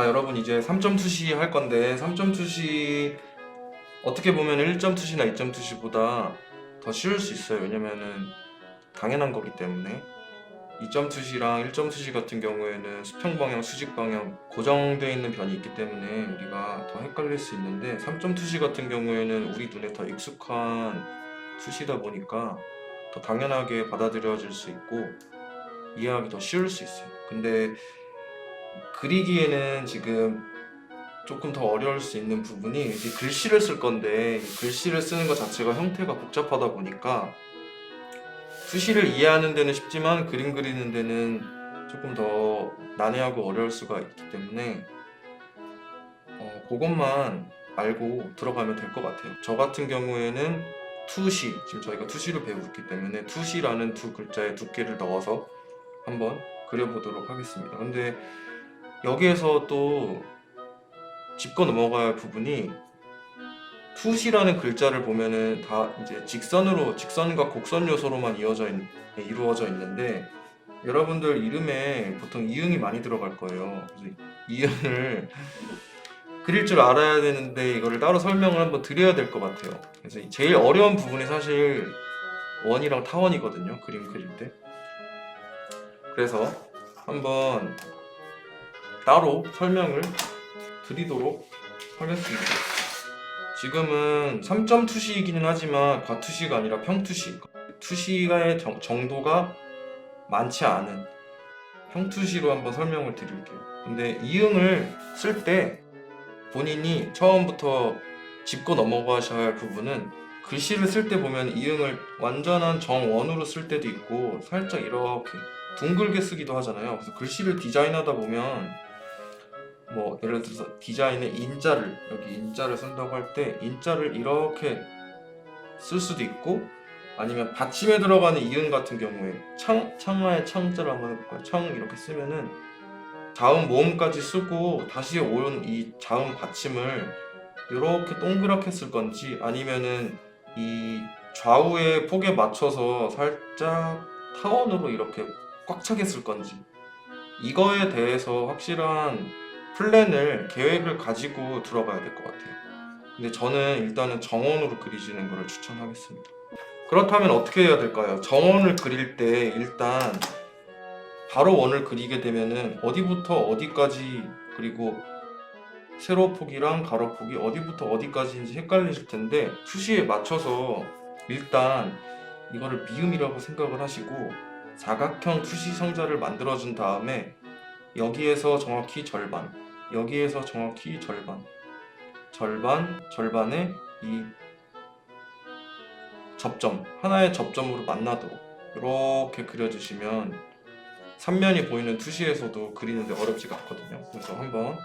자 여러분 이제 3점 투시 할 건데 3점 투시 어떻게 보면 1점 투시나 2점 투시보다 더 쉬울 수 있어요 왜냐면은 당연한 거기 때문에 2점 투시랑 1점 투시 같은 경우에는 수평 방향, 수직 방향 고정되어 있는 변이 있기 때문에 우리가 더 헷갈릴 수 있는데 3점 투시 같은 경우에는 우리 눈에 더 익숙한 투시다 보니까 더 당연하게 받아들여질 수 있고 이해하기 더 쉬울 수 있어요. 근데 그리기에는 지금 조금 더 어려울 수 있는 부분이 이제 글씨를 쓸 건데 이 글씨를 쓰는 것 자체가 형태가 복잡하다 보니까 수시를 이해하는 데는 쉽지만 그림 그리는 데는 조금 더 난해하고 어려울 수가 있기 때문에 어, 그것만 알고 들어가면 될 것 같아요. 저 같은 경우에는 투시 지금 저희가 투시를 배우고 있기 때문에 투시라는 두 글자에 두께를 넣어서 한번 그려보도록 하겠습니다. 근데 여기에서 또 짚고 넘어가야 할 부분이 투시라는 글자를 보면은 다 이제 직선으로 직선과 곡선 요소로만 이어져 있, 네, 이루어져 있는데 여러분들 이름에 보통 이응이 많이 들어갈 거예요. 그래서 이응을 그릴 줄 알아야 되는데 이거를 따로 설명을 한번 드려야 될 것 같아요. 그래서 제일 어려운 부분이 사실 원이랑 타원이거든요. 그림 그릴 때. 그래서 한번 따로 설명을 드리도록 하겠습니다. 지금은 3점 투시이기는 하지만 과투시가 아니라 평투시. 투시의 정- 정도가 많지 않은 평투시로 한번 설명을 드릴게요. 근데 이응을 쓸 때 본인이 처음부터 짚고 넘어가셔야 할 부분은 글씨를 쓸 때 보면 이응을 완전한 정원으로 쓸 때도 있고 살짝 이렇게 둥글게 쓰기도 하잖아요. 그래서 글씨를 디자인하다 보면 뭐 예를 들어서 디자인에 인자를 여기 인자를 쓴다고 할 때 인자를 이렇게 쓸 수도 있고 아니면 받침에 들어가는 이응 같은 경우에 창 창화의 창자를 한번 해볼까요? 창 이렇게 쓰면은 자음 모음까지 쓰고 다시 온이 자음 받침을 이렇게 동그랗게 쓸 건지 아니면은 이 좌우의 폭에 맞춰서 살짝 타원으로 이렇게 꽉 차게 쓸 건지 이거에 대해서 확실한 플랜을 계획을 가지고 들어가야 될 것 같아요. 근데 저는 일단은 정원으로 그리시는 것을 추천하겠습니다. 그렇다면 어떻게 해야 될까요? 정원을 그릴 때 일단 바로 원을 그리게 되면은 어디부터 어디까지 그리고 세로 폭이랑 가로 폭이 어디부터 어디까지인지 헷갈리실 텐데 수시에 맞춰서 일단 이거를 미음이라고 생각을 하시고 사각형 투시 상자를 만들어 준 다음에 여기에서 정확히 절반 여기에서 정확히 절반. 절반 절반의 이 접점 하나의 접점으로 만나도록 이렇게 그려주시면 삼면이 보이는 투시에서도 그리는데 어렵지가 않거든요. 그래서 한번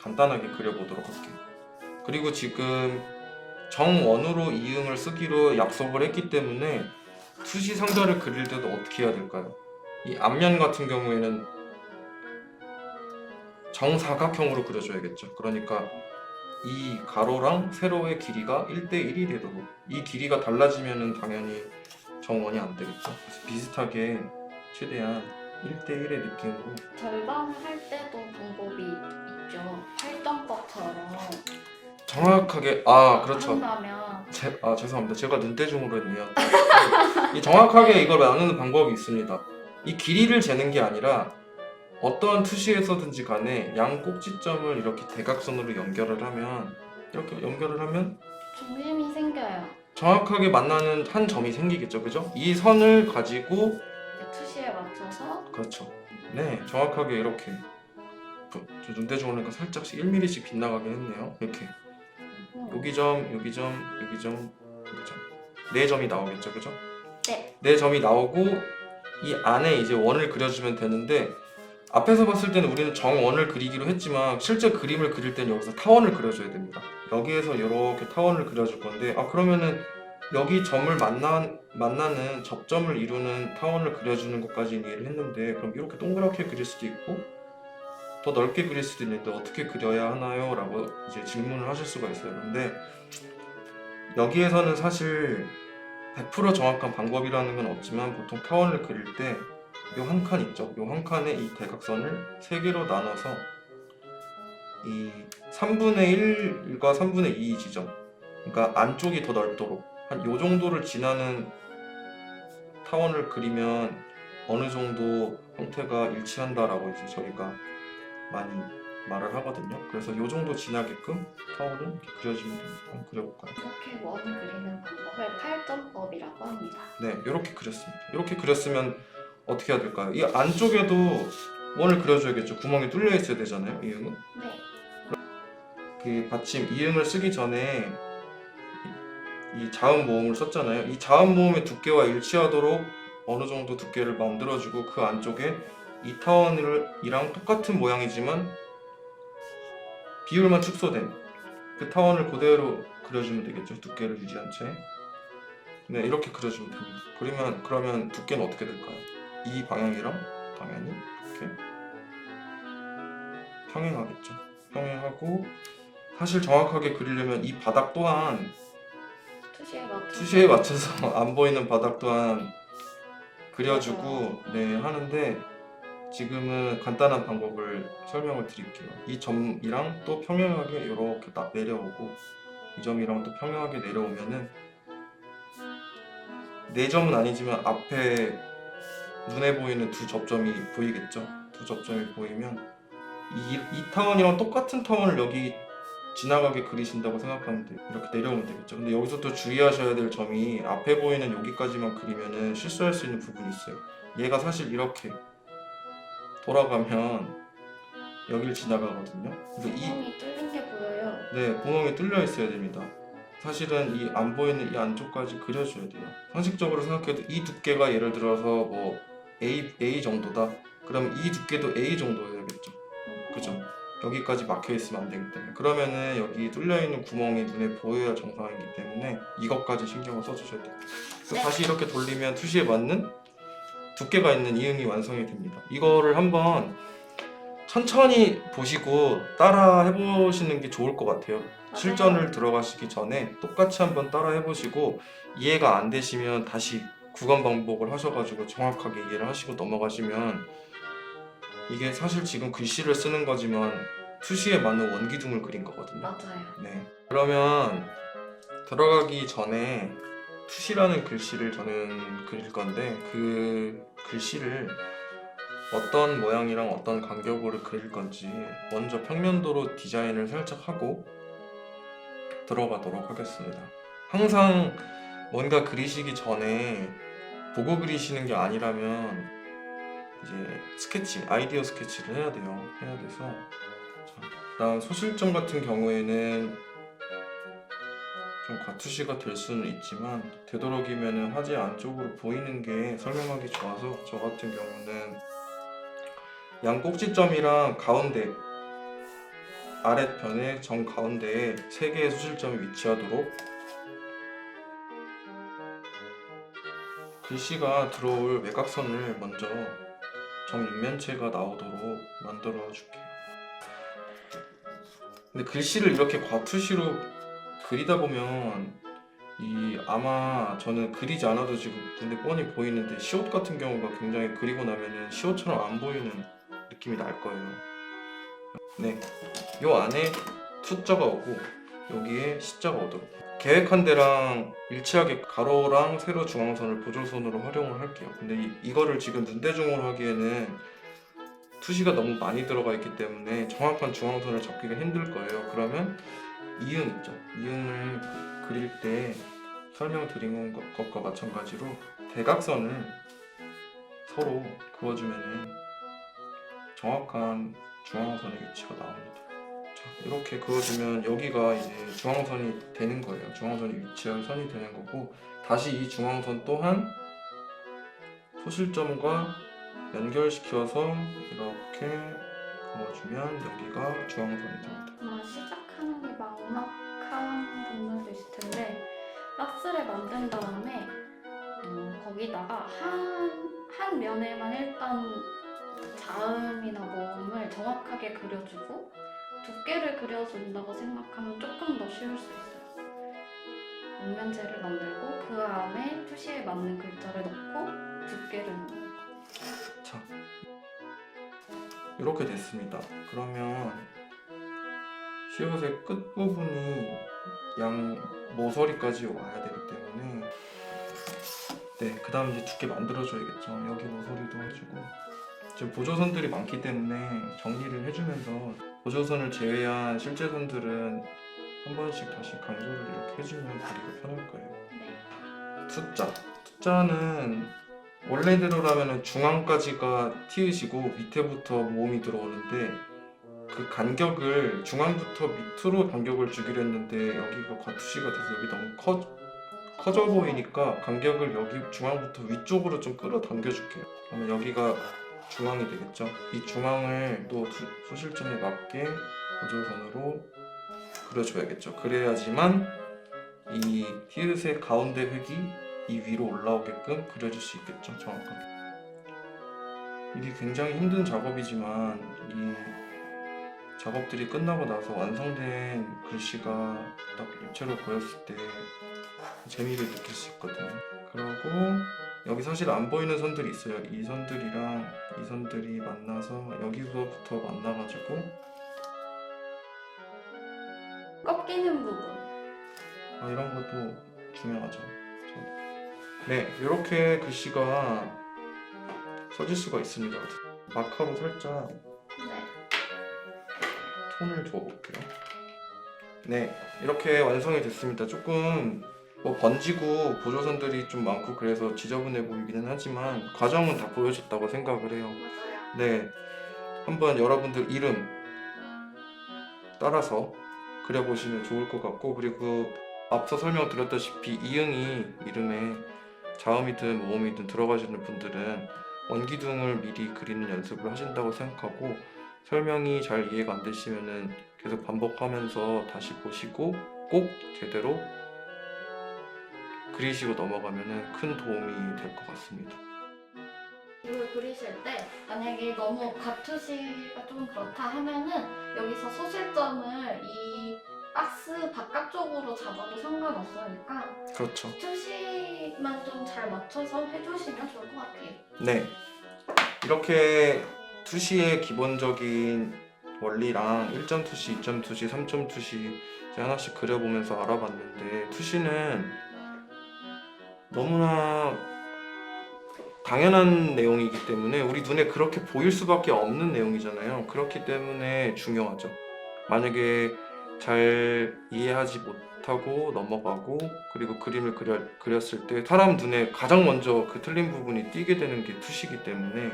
간단하게 그려보도록 할게요. 그리고 지금 정원으로 이응을 쓰기로 약속을 했기 때문에 투시 상자를 그릴 때도 어떻게 해야 될까요? 이 앞면 같은 경우에는 정사각형으로 그려줘야겠죠. 그러니까 이 가로랑 세로의 길이가 1대1이 되도록 이 길이가 달라지면은 당연히 정원이 안 되겠죠. 그래서 비슷하게 최대한 1대1의 느낌으로 절반을 할 때도 방법이 있죠. 팔정법처럼 정확하게 아 그렇죠. 한다면 제, 아 죄송합니다. 제가 눈대중으로 했네요. 이 정확하게 이걸 나누는 방법이 있습니다. 이 길이를 재는 게 아니라 어떠한 투시에서든지 간에 양 꼭지점을 이렇게 대각선으로 연결을 하면 이렇게 연결을 하면 중심이 생겨요. 정확하게 만나는 한 점이 생기겠죠, 그죠? 이 선을 가지고 이제 투시에 맞춰서 그렇죠. 네, 정확하게 이렇게 부- 저 눈대중으로 하니까 살짝씩 1mm씩 빗나가긴 했네요. 이렇게 음, 여기 점, 여기 점, 여기 점, 여기 점. 네 점이 나오겠죠, 그죠? 네. 네 점이 나오고 이 안에 이제 원을 그려주면 되는데 앞에서 봤을 때는 우리는 정원을 그리기로 했지만 실제 그림을 그릴 때는 여기서 타원을 그려줘야 됩니다. 여기에서 이렇게 타원을 그려줄 건데 아 그러면은 여기 점을 만나 만나는 접점을 이루는 타원을 그려주는 것까지 이해를 했는데 그럼 이렇게 동그랗게 그릴 수도 있고 더 넓게 그릴 수도 있는데 어떻게 그려야 하나요? 라고 이제 질문을 하실 수가 있어요. 근데 여기에서는 사실 100% 정확한 방법이라는 건 없지만 보통 타원을 그릴 때 요 한 칸 있죠. 요 한 칸에 이 대각선을 세 개로 나눠서 이 3분의 1과 3분의 2 지점 그러니까 안쪽이 더 넓도록 한 요 정도를 지나는 타원을 그리면 어느 정도 형태가 일치한다라고 이제 저희가 많이 말을 하거든요. 그래서 요 정도 지나게끔 타원을 이렇게 그려주면 됩니다. 한번 그려볼까요? 이렇게 원 그리는 방법을 팔점법이라고 합니다. 네, 이렇게 그렸습니다. 이렇게 그렸으면 어떻게 해야 될까요? 이 안쪽에도 원을 그려줘야겠죠. 구멍이 뚫려 있어야 되잖아요. 이응은 네. 그 받침 이응을 쓰기 전에 이, 이 자음 모음을 썼잖아요. 이 자음 모음의 두께와 일치하도록 어느 정도 두께를 만들어주고 그 안쪽에 이 타원이랑 똑같은 모양이지만 비율만 축소된 그 타원을 그대로 그려주면 되겠죠. 두께를 유지한 채. 네, 이렇게 그려주면 됩니다. 그러면 그러면 두께는 어떻게 될까요? 이 방향이랑 당연히 이렇게 평행하겠죠. 평행하고 사실 정확하게 그리려면 이 바닥 또한 투시에 맞춰서 투시에 맞춰서 안 보이는 바닥 또한 그려주고 네 하는데 지금은 간단한 방법을 설명을 드릴게요. 이 점이랑 또 평행하게 이렇게 딱 내려오고 이 점이랑 또 평행하게 내려오면은 네 점은 아니지만 앞에 눈에 보이는 두 접점이 보이겠죠. 두 접점이 보이면 이, 이 타원이랑 똑같은 타원을 여기 지나가게 그리신다고 생각하면 돼요. 이렇게 내려오면 되겠죠. 근데 여기서 또 주의하셔야 될 점이 앞에 보이는 여기까지만 그리면은 실수할 수 있는 부분이 있어요. 얘가 사실 이렇게 돌아가면 여길 지나가거든요. 그래서 이 구멍이 뚫린 게 보여요. 네, 구멍이 뚫려 있어야 됩니다. 사실은 이 안 보이는 이 안쪽까지 그려줘야 돼요. 상식적으로 생각해도 이 두께가 예를 들어서 뭐 A, A 정도다. 그럼 이 두께도 A 정도여야겠죠. 그죠? 여기까지 막혀 있으면 안 되기 때문에 그러면은 여기 뚫려 있는 구멍이 눈에 보여야 정상이기 때문에 이것까지 신경을 써주셔야 돼요. 그래서 네. 다시 이렇게 돌리면 투시에 맞는 두께가 있는 이응이 완성이 됩니다. 이거를 한번 천천히 보시고 따라 해보시는 게 좋을 것 같아요. 실전을 들어가시기 전에 똑같이 한번 따라 해보시고 이해가 안 되시면 다시 구간 반복을 하셔가지고 정확하게 이해를 하시고 넘어가시면 이게 사실 지금 글씨를 쓰는 거지만 투시에 맞는 원기둥을 그린 거거든요. 맞아요. 네. 그러면 들어가기 전에 투시라는 글씨를 저는 그릴 건데 그 글씨를 어떤 모양이랑 어떤 간격으로 그릴 건지 먼저 평면도로 디자인을 살짝 하고 들어가도록 하겠습니다. 항상 뭔가 그리시기 전에 보고 그리시는 게 아니라면 이제 스케치, 아이디어 스케치를 해야 돼요. 해야 돼서 자, 일단 소실점 같은 경우에는 좀 과투시가 될 수는 있지만 되도록이면 화지 안쪽으로 보이는 게 설명하기 좋아서 저 같은 경우는 양 꼭지점이랑 가운데 아랫편의 정 가운데에 세 개의 소실점이 위치하도록 글씨가 들어올 외곽선을 먼저 정육면체가 나오도록 만들어 줄게요. 근데 글씨를 이렇게 과투시로 그리다 보면 이 아마 저는 그리지 않아도 지금 눈에 뻔히 보이는데 시옷 같은 경우가 굉장히 그리고 나면은 시옷처럼 안 보이는 느낌이 날 거예요. 네, 요 안에 숫자가 오고 여기에 시자가 오도록. 계획한 데랑 일치하게 가로랑 세로 중앙선을 보조선으로 활용을 할게요. 근데 이, 이거를 지금 눈대중으로 하기에는 투시가 너무 많이 들어가 있기 때문에 정확한 중앙선을 잡기가 힘들 거예요. 그러면 이응 있죠. 이응을 그릴 때 설명드린 것- 것과 마찬가지로 대각선을 서로 그어주면은 정확한 중앙선의 위치가 나옵니다. 자, 이렇게 그어주면 여기가 이제 중앙선이 되는 거예요. 중앙선이 위치할 선이 되는 거고 다시 이 중앙선 또한 소실점과 연결시켜서 이렇게 그어주면 여기가 중앙선이 됩니다. 아마 시작하는 게 막막한 분들도 있을 텐데 박스를 만든 다음에 어, 거기다가 한, 한 면에만 일단 자음이나 모음을 정확하게 그려주고 두께를 그려준다고 생각하면 조금 더 쉬울 수 있어요. 육면체를 만들고 그 안에 투시에 맞는 글자를 넣고 두께를 넣는 거. 자, 이렇게 됐습니다. 그러면 시옷의 끝 부분이 양 모서리까지 와야 되기 때문에 네, 그 다음 이제 두께 만들어줘야겠죠. 여기 모서리도 해주고 지금 보조선들이 많기 때문에 정리를 해주면서 보조선을 제외한 실제 선들은 한 번씩 다시 강조를 이렇게 해주면 보기가 편할 거예요. 네. 숫자. 숫자는 원래대로라면 중앙까지가 티읕이고 밑에부터 모음이 들어오는데 그 간격을 중앙부터 밑으로 간격을 주기로 했는데 여기가 과투시가 돼서 여기 너무 커, 커져 보이니까 간격을 여기 중앙부터 위쪽으로 좀 끌어당겨 줄게요. 그러면 여기가 중앙이 되겠죠. 이 중앙을 또 두- 소실점에 맞게 보조선으로 그려줘야겠죠. 그래야지만 이 티읕의 가운데 획이 이 위로 올라오게끔 그려줄 수 있겠죠. 정확하게. 이게 굉장히 힘든 작업이지만 이 작업들이 끝나고 나서 완성된 글씨가 딱 입체로 보였을 때 재미를 느낄 수 있거든요. 그리고 여기 사실 안 보이는 선들이 있어요. 이 선들이랑 이 선들이 만나서 여기서부터 만나가지고 꺾이는 부분. 아, 이런 것도 중요하죠. 네, 이렇게 글씨가 써질 수가 있습니다. 마카로 살짝 네. 톤을 줘볼게요. 네, 이렇게 완성이 됐습니다. 조금 뭐 번지고 보조선들이 좀 많고 그래서 지저분해 보이기는 하지만 과정은 다 보여줬다고 생각을 해요. 네, 한번 여러분들 이름 따라서 그려보시면 좋을 것 같고 그리고 앞서 설명드렸다시피 이응이 이름에 자음이든 모음이든 들어가시는 분들은 원기둥을 미리 그리는 연습을 하신다고 생각하고 설명이 잘 이해가 안 되시면은 계속 반복하면서 다시 보시고 꼭 제대로 그리시고 넘어가면은 큰 도움이 될 것 같습니다. 이걸 그리실 때 만약에 너무 가투시가 좀 그렇다 하면은 여기서 소실점을 이 박스 바깥쪽으로 잡아도 상관없으니까 그렇죠. 투시만 좀 잘 맞춰서 해주시면 좋을 것 같아요. 네. 이렇게 투시의 기본적인 원리랑 1점 투시, 2점 투시, 3점 투시 이제 하나씩 그려보면서 알아봤는데 투시는 너무나 당연한 내용이기 때문에 우리 눈에 그렇게 보일 수밖에 없는 내용이잖아요. 그렇기 때문에 중요하죠. 만약에 잘 이해하지 못하고 넘어가고 그리고 그림을 그려, 그렸을 때 사람 눈에 가장 먼저 그 틀린 부분이 띄게 되는 게 투시기 때문에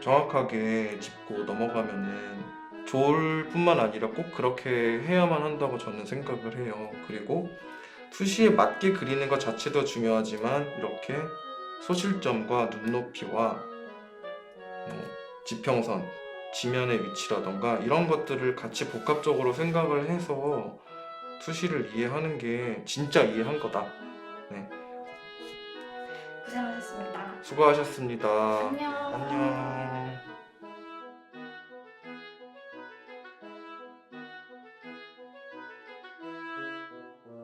정확하게 짚고 넘어가면은 좋을 뿐만 아니라 꼭 그렇게 해야만 한다고 저는 생각을 해요. 그리고 투시에 맞게 그리는 것 자체도 중요하지만 이렇게 소실점과 눈높이와 뭐 지평선, 지면의 위치라던가 이런 것들을 같이 복합적으로 생각을 해서 투시를 이해하는 게 진짜 이해한 거다. 고생하셨습니다. 수고하셨습니다. 안녕. 안녕.